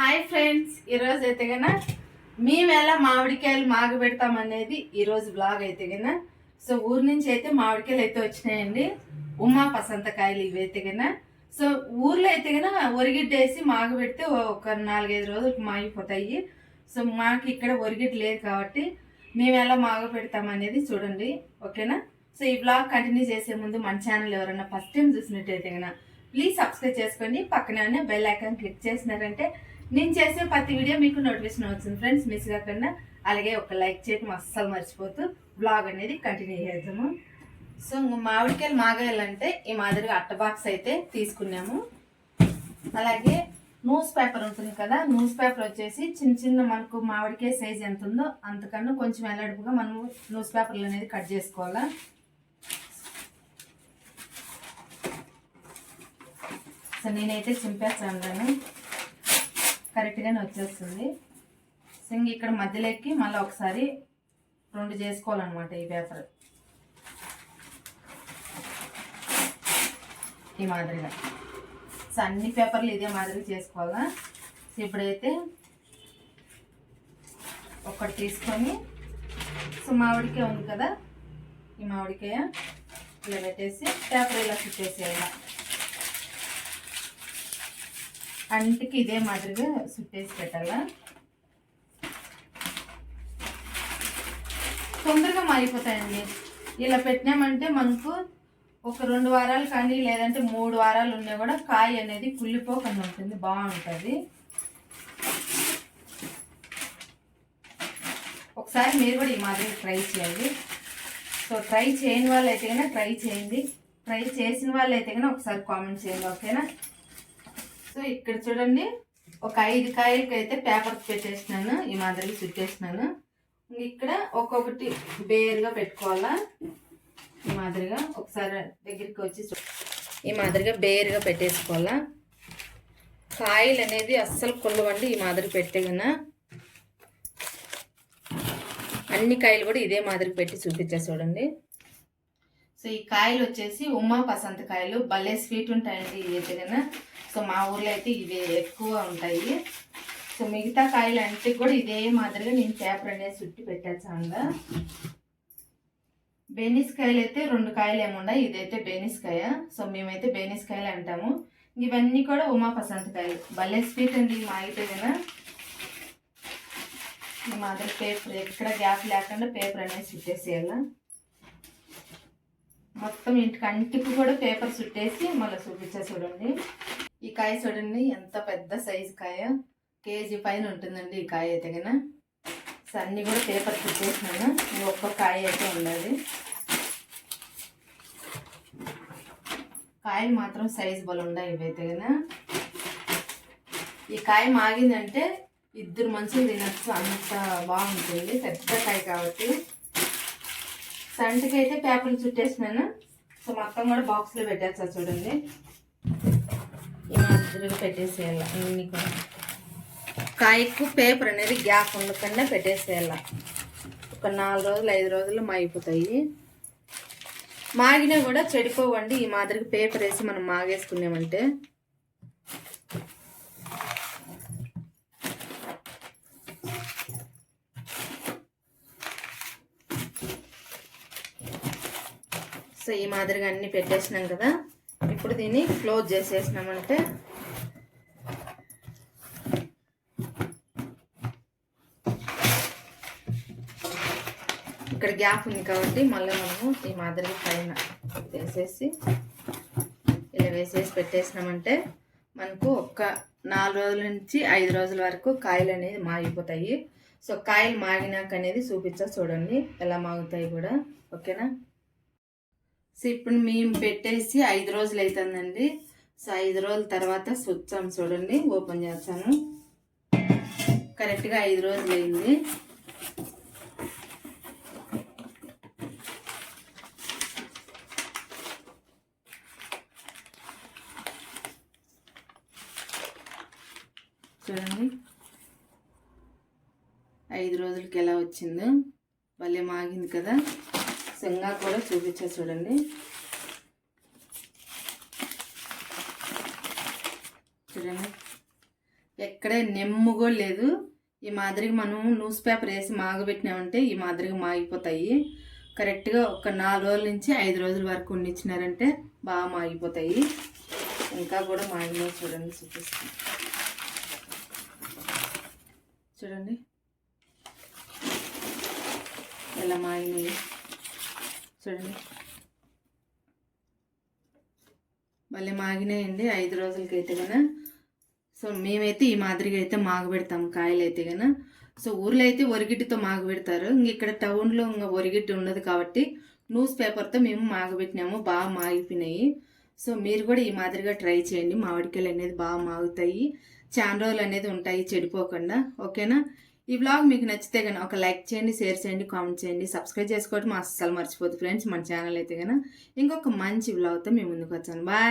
Hi friends ఈరోజు అయితే కన్నా మేము ఎలా మామిడికాయలు మాగ పెడతామనేది ఈరోజు బ్లాగ్ అయితే కన్నా సో ఊరు నుంచి అయితే మామిడికాయలు అయితే వచ్చినాయండి. ఉమా పసంతకాయలు ఇవి అయితే గన. సో ఊర్లో అయితే గన ఒరిగిడ్డ వేసి మాగ పెడితే ఒక నాలుగైదు రోజులు మాగిపోతాయి. సో మాకు ఇక్కడ ఒరిగిడ్డ లేదు కాబట్టి మేము ఎలా మాగ పెడతాం అనేది చూడండి ఓకేనా? సో ఈ బ్లాగ్ కంటిన్యూ చేసే ముందు మన ఛానల్ ఎవరైనా ఫస్ట్ టైం చూసినట్టయితే కన్నా ప్లీజ్ సబ్స్క్రైబ్ చేసుకోండి పక్కనే ఉన్న బెల్ ఐకాన్ క్లిక్ చేసినారంటే నేను చేసే ప్రతి వీడియో మీకు నోటిఫికేషన్ వచ్చింది ఫ్రెండ్స్ మిస్ కాకుండా. అలాగే ఒక లైక్ చేయటం అస్సలు మర్చిపోతూ బ్లాగ్ అనేది కంటిన్యూ చేద్దాము. సో మామిడికాయలు మామిడికాయలు మాగాయాలంటే ఈ మాదిరిగా అట్ట బాక్స్ అయితే తీసుకున్నాము. అలాగే న్యూస్ పేపర్ ఉంటుంది కదా న్యూస్ పేపర్ వచ్చేసి చిన్న చిన్న మనకు మామిడికాయ సైజ్ ఎంత ఉందో అంతకన్నా కొంచెం వెల్లడుపుగా మనము న్యూస్ పేపర్లు అనేది కట్ చేసుకోవాలా. సో నేనైతే చింపేస్తాను కరెక్ట్గానే వచ్చేస్తుంది. సో ఇంక ఇక్కడ మధ్యలోకి మళ్ళీ ఒకసారి రెండు చేసుకోవాలన్నమాట ఈ పేపర్. ఈ మాదిరిగా. సో అన్ని పేపర్లు ఇదే మాదిరిగా చేసుకోవాలా? సో ఇప్పుడైతే ఒకటి తీసుకొని సో మామిడికాయ ఉంది కదా? ఈ మామిడికాయ ఇలా పెట్టేసి పేపర్ ఇలా చుట్టేసేయాలి? అంటికి ఇదే మాదిరిగా సుట్టేసి పెట్టాలా? తొందరగా మారిపోతాయండి. ఇలా పెట్టినామంటే మనకు ఒక రెండు వారాలు కానీ లేదంటే మూడు వారాలు ఉన్నా కూడా కాయ అనేది కుళ్ళిపోకుండా ఉంటుంది బాగుంటుంది. ఒకసారి మీరు కూడా ఈ మాదిరి ట్రై చేయండి. సో ట్రై చేయని వాళ్ళు అయితే ట్రై చేయండి. ట్రై చేసిన వాళ్ళు అయితే ఒకసారి కామెంట్ చేయండి ఓకేనా? సో ఇక్కడ చూడండి ఒక ఐదు కాయలకి అయితే పేపర్ పెట్టేసినాను ఈ మాదిరిగా చుట్టేసినాను. ఇక్కడ ఒక్కొక్కటి బేరుగా పెట్టుకోవాలా? ఈ మాదిరిగా ఒకసారి దగ్గరికి వచ్చి ఈ మాదిరిగా బేరుగా పెట్టేసుకోవాలా? కాయలు అనేది అస్సలు కొల్లవండి ఈ మాదిరి పెట్టే అన్ని కాయలు కూడా ఇదే మాదిరి పెట్టి చూపించా చూడండి. సో ఈ కాయలు వచ్చేసి ఉమా పసంత కాయలు. భలే స్వీట్ ఉంటాయండి ఇవి అయితే కన్నా సో మా ఊర్లో అయితే ఇవి ఎక్కువ ఉంటాయి. సో మిగతా కాయలు అంటే కూడా ఇదే మాదిరిగా నేను పేపర్ అనేది చుట్టి పెట్టేసాను బేనిస్ కాయలు అయితే రెండు కాయలు ఏముండయి ఇదైతే బేనిస్ కాయ సో మేమైతే బేనిస్ కాయలు అంటాము. ఇవన్నీ కూడా ఉమా పసంత కాయలు. భలే స్వీట్ అండి మా అయితే కదా ఈ మాదిరి పేపర్ ఎక్కడ గ్యాప్ లేకుండా పేపర్ అనేది చుట్టేసేయాల. మొత్తం ఇంటికి కంటికి కూడా పేపర్ చుట్టేసి మళ్ళీ చూపించా చూడండి. ఈ కాయ చూడండి ఎంత పెద్ద సైజు కాయ. కేజీ పైన ఉంటుందండి ఈ కాయ అయితే కన్నా. అన్నీ కూడా పేపర్ చుట్టేసినాను ఒక్క కాయ అయితే ఉండదు కాయలు మాత్రం సైజు బలు ఉండవు ఇవైతే కన్నా. ఈ కాయ మాగిందంటే ఇద్దరు మనుషులు తినచ్చు అంత బాగుంటుంది. పెద్ద కాయ కాబట్టి. సంటికి అయితే పేపర్లు చుట్టేసినాను. సో మొత్తం కూడా బాక్స్లో పెట్టేస్తా చూడండి. ఈ మాదిరిగా పెట్టేసేయాలి? అన్ని కూడా. కాయకు పేపర్ అనేది గ్యాప్ ఉండకుండా పెట్టేసేయాల? ఒక నాలుగు రోజులు ఐదు రోజులు మాగిపోతాయి. మాగినా కూడా చెడిపోవండి. ఈ మాదిరిగా పేపర్ వేసి మనం మాగేసుకున్నామంటే. సో ఈ మాదిరిగా అన్ని పెట్టేసినాం కదా. ఇప్పుడు దీన్ని క్లోజ్ చేసేసినామంటే ఇక్కడ గ్యాప్ ఉంది కాబట్టి మళ్ళీ మనము ఈ మాదిరిగా పైన వేసేసి ఇలా వేసేసి పెట్టేసినామంటే మనకు ఒక్క నాలుగు రోజుల నుంచి ఐదు రోజుల వరకు కాయలు అనేది మాగిపోతాయి. సో కాయలు మాగినాక అనేది చూపించా చూడండి ఎలా మాగుతాయి కూడా. ఓకేనా? సో ఇప్పుడు మేము పెట్టేసి ఐదు రోజులు అవుతుందండి సో ఐదు రోజుల తర్వాత చూచాం చూడండి ఓపెన్ చేస్తాను. కరెక్ట్గా ఐదు రోజులు అయింది. చూడండి. ఐదు రోజులకి ఎలా వచ్చిందో. భలే మాగింది కదా. శంగా కూడా చూపించా చూడండి. చూడండి. ఎక్కడే నెమ్ము లేదు. ఈ మాదిరిగా మనం న్యూస్ పేపర్ వేసి మాగబెట్టినామంటే ఈ మాదిరిగా మాగిపోతాయి. కరెక్ట్గా ఒక నాలుగు రోజుల నుంచి ఐదు రోజుల వరకు ఉండిచ్చినారంటే బాగా మాగిపోతాయి. ఇంకా కూడా మాగినాయి చూడండి చూపిస్తాను. చూడండి. ఎలా మాగినాయి. చూడండి. మళ్ళీ మాగినాయండి ఐదు రోజులకైతే కన్నా సో మేమైతే ఈ మాదిరిగా అయితే మాగబెడతాం కాయలు అయితే కన్నా సో ఊర్లో అయితే ఒరిగిట్టితో మాగబెడతారు. ఇంక ఇక్కడ టౌన్లో ఇంకా ఒరిగిట్టి ఉండదు కాబట్టి న్యూస్ పేపర్తో మేము మాగబెట్టినాము బాగా మాగిపోయినాయి. సో మీరు కూడా ఈ మాదిరిగా ట్రై చేయండి. మామిడికాయలు అనేది బాగా మాగుతాయి. చాలా రోజులు అనేది ఉంటాయి చెడిపోకుండా. ఓకేనా? ఈ బ్లాగ్ మీకు నచ్చితే కనుక ఒక లైక్ చేయండి షేర్ చేయండి కామెంట్ చేయండి సబ్స్క్రైబ్ చేసుకోవడం అస్సలు మర్చిపోదు ఫ్రెండ్స్ మన ఛానల్ అయితే కనుక ఇంకొక మంచి బ్లాగ్తో మేము ముందుకు వచ్చాను. బాయ్